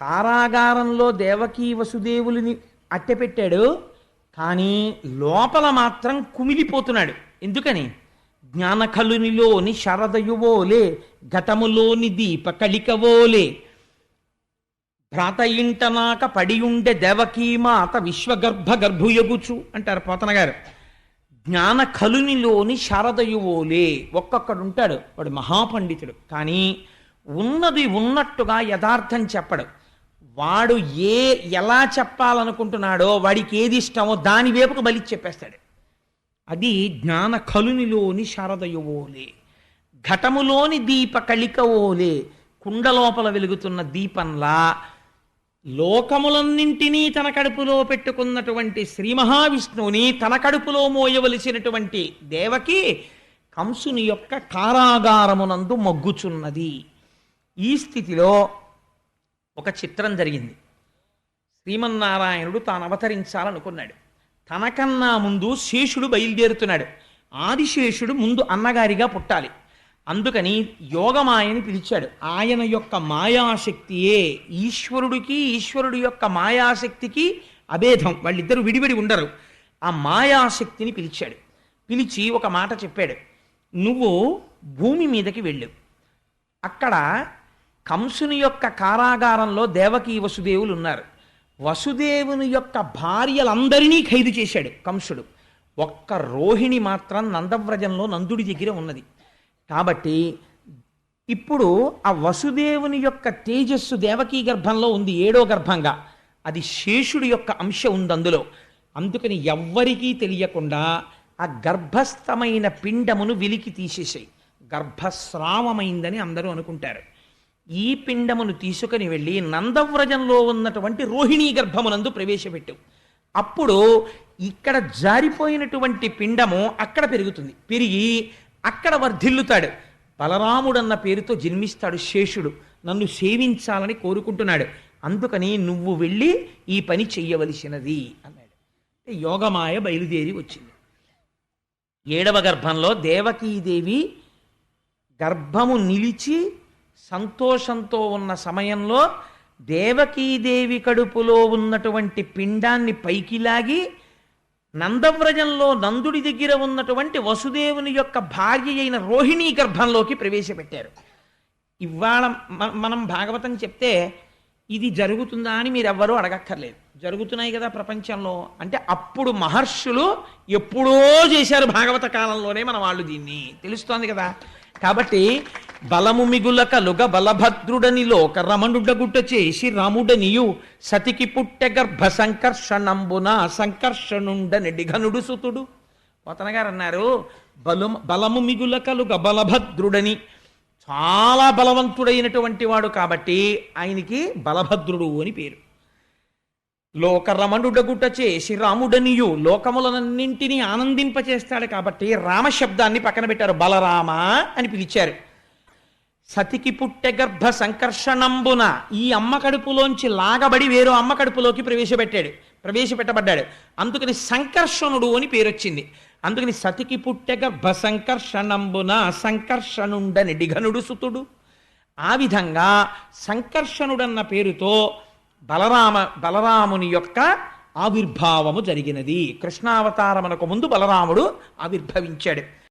కారాగారంలో దేవకీ వసుదేవులని అట్టెపెట్టాడు కానీ లోపల మాత్రం కుమిలిపోతున్నాడు. ఎందుకని? జ్ఞానకలునిలోని శరదయువోలే గతములోని దీప కళికవోలే భ్రాత ఇంటనాక పడియుండె దేవకీమాత విశ్వగర్భ గర్భుయగుచు అంటారు పోతనగారు. జ్ఞానఖలునిలోని జ్ఞాన కలునిలోని శారదయువోలే ఒక్కొక్కడు ఉంటాడు వాడు మహాపండితుడు. కానీ ఉన్నది ఉన్నట్టుగా యథార్థం చెప్పడు. వాడు ఏ ఎలా చెప్పాలనుకుంటున్నాడో వాడికి ఏది ఇష్టమో దాని వైపుకు బలి చెప్పేస్తాడు. అది జ్ఞాన కలునిలోని శారదయువోలే ఘటములోని దీప కళికవోలే కుండలోపల వెలుగుతున్న దీపంలా లోకములన్నింటినీ తన కడుపులో పెట్టుకున్నటువంటి శ్రీ మహావిష్ణువుని తన కడుపులో మోయవలసినటువంటి దేవకి కంసుని యొక్క కారాగారమునందు మగ్గుచున్నది. ఈ స్థితిలో ఒక చిత్రం జరిగింది. శ్రీమన్నారాయణుడు తాను అవతరించాలనుకున్నాడు. తనకన్నా ముందు శేషుడు బయలుదేరుతున్నాడు. ఆదిశేషుడు ముందు అన్నగారిగా పుట్టాలి. అందుకని యోగమాయని పిలిచాడు. ఆయన యొక్క మాయాశక్తియే ఈశ్వరుడికి ఈశ్వరుడి యొక్క మాయాశక్తికి అభేదం. వాళ్ళిద్దరూ విడివిడి ఉండరు. ఆ మాయాశక్తిని పిలిచాడు. పిలిచి ఒక మాట చెప్పాడు. నువ్వు భూమి మీదకి వెళ్ళు. అక్కడ కంసుని యొక్క కారాగారంలో దేవకీ వసుదేవులు ఉన్నారు. వసుదేవుని యొక్క భార్యలందరినీ ఖైదు చేశాడు కంసుడు. ఒక్క రోహిణి మాత్రం నందవ్రజంలో నందుడి దగ్గర ఉన్నది. కాబట్టి ఇప్పుడు ఆ వసుదేవుని యొక్క తేజస్సు దేవకీ గర్భంలో ఉంది ఏడో గర్భంగా. అది శేషుడి యొక్క అంశ ఉంది అందులో. అందుకని ఎవ్వరికీ తెలియకుండా ఆ గర్భస్థమైన పిండమును వెలికి తీసేసాయి గర్భస్రావమైందని అందరూ అనుకుంటారు. ఈ పిండమును తీసుకుని వెళ్ళి నందవ్రజంలో ఉన్నటువంటి రోహిణీ గర్భమునందు ప్రవేశపెట్టు. అప్పుడు ఇక్కడ జారిపోయినటువంటి పిండము అక్కడ పెరుగుతుంది. పెరిగి అక్కడ వర్ధిల్లుతాడు. బలరాముడన్న పేరుతో జన్మిస్తాడు శేషుడు. నన్ను సేవించాలని కోరుకుంటున్నాడు. అందుకని నువ్వు వెళ్ళి ఈ పని చెయ్యవలసినది అన్నాడు. యోగమాయ బయలుదేరి వచ్చింది. ఏడవ గర్భంలో దేవకీదేవి గర్భము నిలిచి సంతోషంతో ఉన్న సమయంలో దేవకీదేవి కడుపులో ఉన్నటువంటి పిండాన్ని పైకి లాగి నందవ్రజంలో నందుడి దగ్గర ఉన్నటువంటి వసుదేవుని యొక్క భార్య అయిన రోహిణీ గర్భంలోకి ప్రవేశపెట్టారు. ఇవాళ మనం భాగవతం చెప్తే ఇది జరుగుతుందా అని మీరు ఎవ్వరూ అడగక్కర్లేదు. జరుగుతున్నాయి కదా ప్రపంచంలో. అంటే అప్పుడు మహర్షులు ఎప్పుడో చేశారు భాగవత కాలంలోనే మన వాళ్ళు దీన్ని. తెలుస్తోంది కదా. కాబట్టి బలము మిగుల కలుగ బలభద్రుడని లోక రమణుడగుట చేసి రాముడనియు సతికి పుట్టె గర్భ సంకర్షణంబున సంకర్షణుండని డిఘనుడు సుతుడు. పోతనగారు అన్నారు బలు బలము మిగుల కలుగ బలభద్రుడని. చాలా బలవంతుడైనటువంటి వాడు కాబట్టి ఆయనకి బలభద్రుడు అని పేరు. లోకరమణుడగుట చేసి రాముడనియు లోకములనన్నింటినీ ఆనందింపచేస్తాడు కాబట్టి రామశబ్దాన్ని పక్కన పెట్టారు బలరామ అని పిలిచారు. సతికి పుట్టె గర్భ సంకర్షణంబున ఈ అమ్మ కడుపులోంచి లాగబడి వేరో అమ్మ కడుపులోకి ప్రవేశపెట్టాడు. ప్రవేశపెట్టబడ్డాడు. అందుకని సంకర్షణుడు అని పేరొచ్చింది. అందుకని సతికి పుట్టె గర్భ సంకర్షణంబున సంకర్షణుండని డిఘనుడు సుతుడు. ఆ విధంగా సంకర్షణుడన్న పేరుతో బలరామ బలరాముని యొక్క ఆవిర్భావము జరిగినది. కృష్ణావతారమునకు ముందు బలరాముడు ఆవిర్భవించాడు.